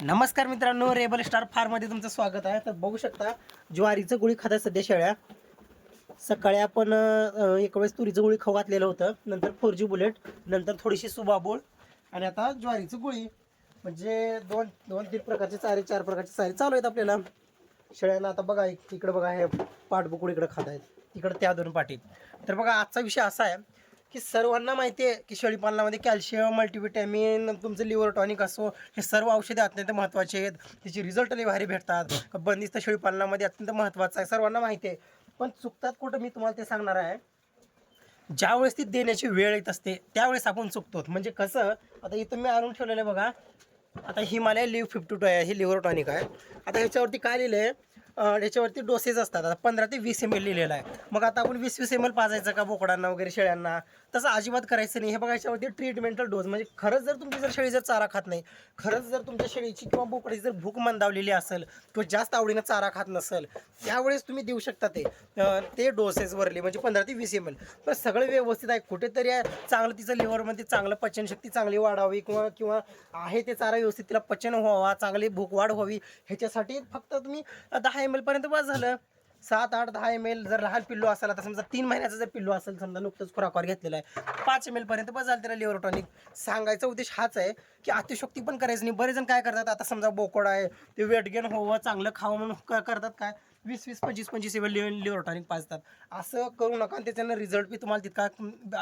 नमस्कार मित्रांनो rebel star फार्ममध्ये तुमचं स्वागत आहे. तर बघू शकता ज्वारीचं गोळी खातात सध्या शेळ्या. सकाळी आपण एक वेळेस तुरीचं गोळी खाऊ घातलेलं होतं. नंतर फोर जी बुलेट नंतर थोडीशी सुबाबोळ आणि आता ज्वारीचं गोळी. म्हणजे दोन दोन तीन प्रकारचे चारे चार प्रकारचे चारे चालू आहेत आपल्याला. शेळ्यांना आता बघा एक- इकडं बघा हे पाठबुकुळ इकडं खात आहेत. तिकडं त्या दोन पाठी तर बघा आजचा विषय असा आहे की सर्वांना माहिती आहे की शेळीपालनामध्ये कॅल्शियम मल्टीव्हिटॅमिन तुमचं लिव्हर टॉनिक असो हे सर्व औषधे अत्यंत महत्त्वाचे आहेत. त्याचे रिझल्ट लई भारी भेटतात. का बंदिस्त शेळीपालनामध्ये अत्यंत महत्त्वाचं आहे. सर्वांना माहिती आहे. पण चुकतात कुठं मी तुम्हाला ते सांगणार आहे. ज्यावेळेस ती देण्याची वेळ येत असते त्यावेळेस आपण चुकतो. म्हणजे कसं आता इथं मी आणून ठेवलेलं आहे बघा. आता हिमालय लिव्ह फिफ्टी टू आहे हे लिव्हर टॉनिक आहे. आता ह्याच्यावरती काय लिहिलं आहे ह्याच्यावरती डोसेस असतात. आता पंधरा ते वीस एम एल लिहिलेलं आहे. मग आता आपण वीस वीस एम एल पाजायचं का बोकडांना वगैरे शेळ्यांना? तसं अजिबात करायचं नाही. हे बघा याच्यावरती ट्रीटमेंटल डोस म्हणजे खरंच जर तुमची जर शेळी जर चारा खात नाही खरंच जर तुमच्या शेळीची किंवा बोकडाची जर भूक मंदावलेली असेल किंवा जास्त आवडीनं चारा खात नसेल त्यावेळेस तुम्ही देऊ शकता ते. ते डोसेस वरले म्हणजे पंधरा ते वीस एम एल पण सगळं व्यवस्थित आहे. कुठेतरी चांगलं तिचं लिव्हरमध्ये चांगलं पचनशक्ती चांगली वाढावी किंवा किंवा आहे ते चारा व्यवस्थित तिला पचन व्हावा चांगली भूक वाढ व्हावी ह्याच्यासाठी फक्त तुम्ही दहा एम पर्यंत बस झालं. सात आठ दहा एम एल जर लहान पिल्लू असेल आता समजा तीन महिन्याचं जर पिल्लू असेल समजा नुकतंच खुराकवर घेतलेला आहे पाच एम पर्यंत बस झालं त्याला लिव्हर टॉनिक सांगायचा उद्देश हाच आहे की अतिशक्ती पण करायचं नाही. बरेच जण काय करतात आता समजा बोकोड आहे ते वेट गेन व्हावं चांगलं खावं म्हणून काय करतात काय? वीस वीस पंचवीस पंचवीस एवढे एल लिव्हर टॉनिक पाजतात. असं करू नका आणि त्याच्यानं रिझल्ट बी तुम्हाला तितका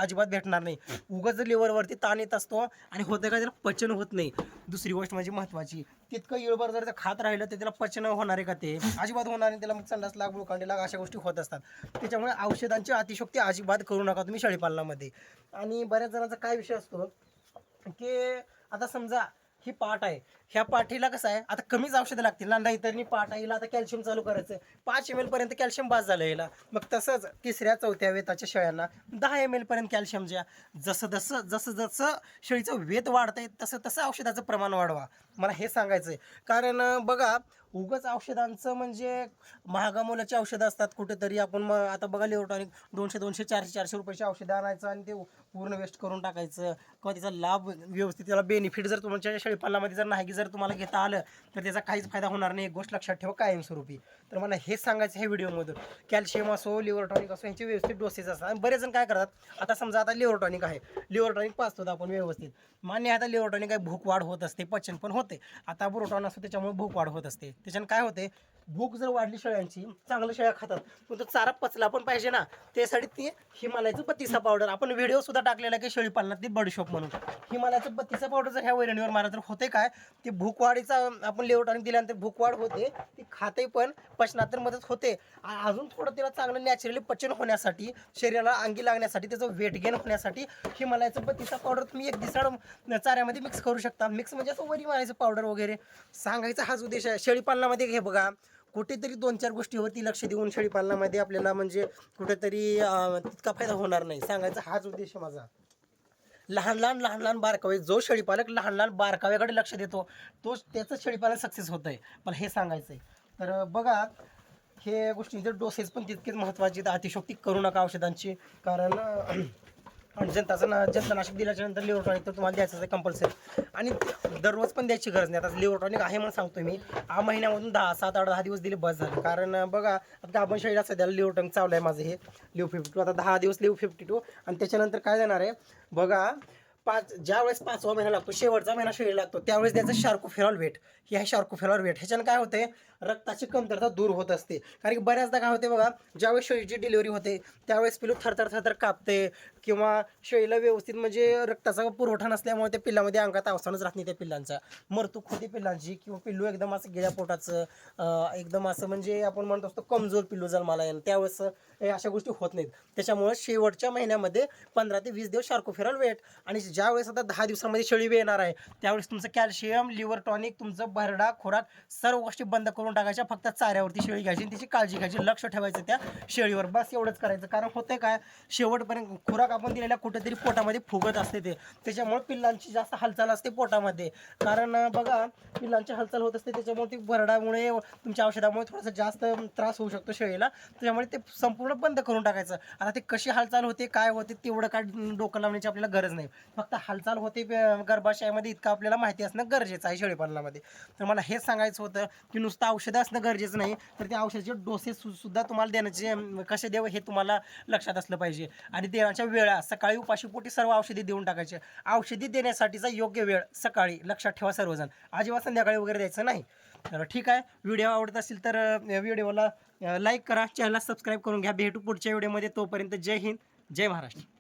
अजिबात भेटणार नाही. उगाच लिव्हरवरती ताण येत असतो आणि होतं का त्याला पचन होत नाही. दुसरी गोष्ट म्हणजे महत्त्वाची तितकं इळभर जर खात राहिलं तर त्याला पचन होणार आहे का ते? अजिबात होणार नाही. त्याला मग संडास लाग बुळकांडी लाग अशा गोष्टी होत असतात. त्याच्यामुळे औषधांची अतिशक्ती अजिबात करू नका तुम्ही शेळीपालनामध्ये. आणि बऱ्याच जणांचा काय विषय असतो की आता समजा ही पाठ आहे ह्या पाठीला कसं आहे? आता कमीच औषधं लागतील ना. नाही तर पाट हिला आता कॅल्शियम चालू करायचं पाच एम पर्यंत कॅल्शियम बाद झालं याला मग तसंच तिसऱ्या चौथ्या वेताच्या शेळ्यांना दहा एम पर्यंत कॅल्शियम द्या. जसं जसं जसं जसं शेळीचं वेत वाढतंय तसं तसं औषधाचं प्रमाण वाढवा. मला हे सांगायचं आहे कारण बघा उगच औषधांचं म्हणजे महागामोलाची औषधं असतात कुठेतरी. आपण मग आता बघा लिओटॉनिक दोनशे दोनशे चारशे चारशे रुपयाचे औषधं आणायचं आणि ते पूर्ण वेस्ट करून टाकायचं. किंवा त्याचा लाभ व्यवस्थित त्याला बेनिफिट जर तुमच्या शेळीपालनामध्ये जर नाही जर तुम्हाला घेता आलं तर त्याचा काहीच फायदा होणार नाही. एक गोष्ट लक्षात ठेवा कायमस्वरूपी. तर मला हेच सांगायचं हे व्हिडिओमधून. कॅल्शियम असो लिव्हरटॉनिक असो यांचे व्यवस्थित डोसेस असतात. आणि बरेच जण काय करतात आता समजा आता लिव्हरटॉनिक आहे. लिव्हरटॉनिक पाचतो आपण व्यवस्थित. मान्य आता लिव्हरटॉनिक आहे भूक वाढ होत असते पचन पण होते. आता बुरोटॉन असतो त्याच्यामुळे भूक वाढ होत असते. त्याच्यानं काय होते भूक जर वाढली शेळ्यांची चांगल्या शेळ्या खातात पण तो चारा पचला पण पाहिजे ना. त्यासाठी ते हिमालयाचं बत्तीसा पावडर आपण व्हिडिओ सुद्धा टाकलेला की शेळी पालनातली बडीशॉप म्हणून. हिमालयाचं बत्तीसा पावडर जर ह्या वैरणीवर मारा तर होते काय? ते भूक वाढीचा आपण लेवटाने दिल्यानंतर भूक वाढ होते ती खाते पण पचनात तर मदत होते. अजून थोडं तिला चांगलं नॅचरली पचन होण्यासाठी शरीराला अंगी लागण्यासाठी त्याचं वेट गेन होण्यासाठी हिमालयाचं बत्तीसा पावडर तुम्ही एक दिसाड चाऱ्यामध्ये मिक्स करू शकता. मिक्स म्हणजे असं वरी मारायचं पावडर वगैरे. सांगायचा हाच उद्देश आहे. शेळी पालनामध्ये घे बघा कुठेतरी दोन चार गोष्टीवरती लक्ष देऊन शेळीपालनामध्ये आपल्याला म्हणजे कुठेतरी तितका फायदा होणार नाही. सांगायचा हाच उद्देश आहे माझा. लहान लहान लहान लहान बारकावे जो शेळीपालक लहान लहान बारकाव्याकडे लक्ष देतो तोच त्याचं शेळीपालन सक्सेस होतं आहे मला हे सांगायचं आहे तर बघा हे गोष्टींचे डोसेस पण तितकेच महत्त्वाचे आहेत. अतिशोक्ती करू नका औषधांची. कारण जनताचं ना जंतनाशक दिल्याच्यानंतर लिव्हर टॉनिक तर तुम्हाला द्यायचं आहे कंपल्सरी आणि दररोज पण द्यायची गरज नाही. आता लिव्हरटॉनिक आहे म्हणून सांगतो मी. हा महिन्यामधून दहा सात आठ दहा दिवस दिले बस झाले. कारण बघा आता आपण शरीरात सध्या लिव्हर टॉनिक चालू आहे माझं हे. लिव्ह फिफ्टी टू आता दहा दिवस लिव्ह फिफ्टी टू आणि त्याच्यानंतर काय जाणार आहे? बघा पाच ज्या वेळेस पाचवा महिना लागतो शेवटचा महिना शेळी लागतो त्यावेळेस त्याचं शार्कोफेरॉल वेट हे आहे शार्कोफेरॉल वेट. ह्याच्यानं काय होते रक्ताची कमतरता दूर होत असते. कारण की बऱ्याचदा काय होते बघा ज्यावेळेस शेळीची डिलिव्हरी होते त्यावेळेस पिलू थरथर थरथर कापते किंवा शेळीला व्यवस्थित म्हणजे रक्ताचा पुरवठा नसल्यामुळे त्या पिल्लामध्ये अंगात अवसानच राहत नाही त्या पिल्लांचा. मरतूक होते पिल्लांची किंवा पिल्लू एकदम असं गिळ्या पोटाचं एकदम असं म्हणजे आपण म्हणतो असतो कमजोर पिल्लू जन्माला येणं. त्यावेळेस हे अशा गोष्टी होत नाहीत. त्याच्यामुळे शेवटच्या महिन्यामध्ये पंधरा ते वीस दिवस शार्कोफेरॉल वेट आणि ज्यावेळेस आता दहा दिवसामध्ये शेळी येणार आहे त्यावेळेस तुमचं कॅल्शियम लिव्हर टॉनिक तुमचं भरडा खोराक सर्व गोष्टी बंद करून टाकायच्या फक्त चाऱ्यावरती शेळी घ्यायची आणि तिची काळजी घ्यायची लक्ष ठेवायचं त्या शेळीवर. बस एवढंच करायचं. कारण होते काय शेवटपर्यंत खुराक आपण दिलेल्या कुठेतरी पोटामध्ये फुगत असते ते. त्याच्यामुळे पिल्लांची जास्त हालचाल असते पोटामध्ये. कारण बघा पिल्लांची हालचाल होत असते त्याच्यामुळे ती भरडामुळे तुमच्या औषधामुळे थोडासा जास्त त्रास होऊ शकतो शेळीला. त्याच्यामुळे ते संपूर्ण बंद करून टाकायचं. आता ते कशी हालचाल होते काय होते तेवढं काय डोकं लावण्याची आपल्याला गरज नाही. फक्त हालचाल होते गर्भाशयामध्ये इतकं आपल्याला माहिती असणं गरजेचं आहे शेळीपालनामध्ये. तर मला हेच सांगायचं होतं की नुसतं औषधं असणं गरजेचं नाही तर त्या औषधाचे डोसेस सुद्धा तुम्हाला देण्याचे कसे देव हे तुम्हाला लक्षात असलं पाहिजे. आणि देण्याच्या वेळा सकाळी उपाशीपोटी सर्व औषधी देऊन टाकायचे. औषधी देण्यासाठीचा योग्य वेळ सकाळी लक्षात ठेवा सर्वजण. अजिबात संध्याकाळी वगैरे द्यायचं नाही. तर ठीक आहे व्हिडिओ आवडत असेल तर व्हिडिओला लाईक करा चॅनलला सबस्क्राईब करून घ्या. भेटू पुढच्या व्हिडिओमध्ये. तोपर्यंत जय हिंद जय महाराष्ट्र.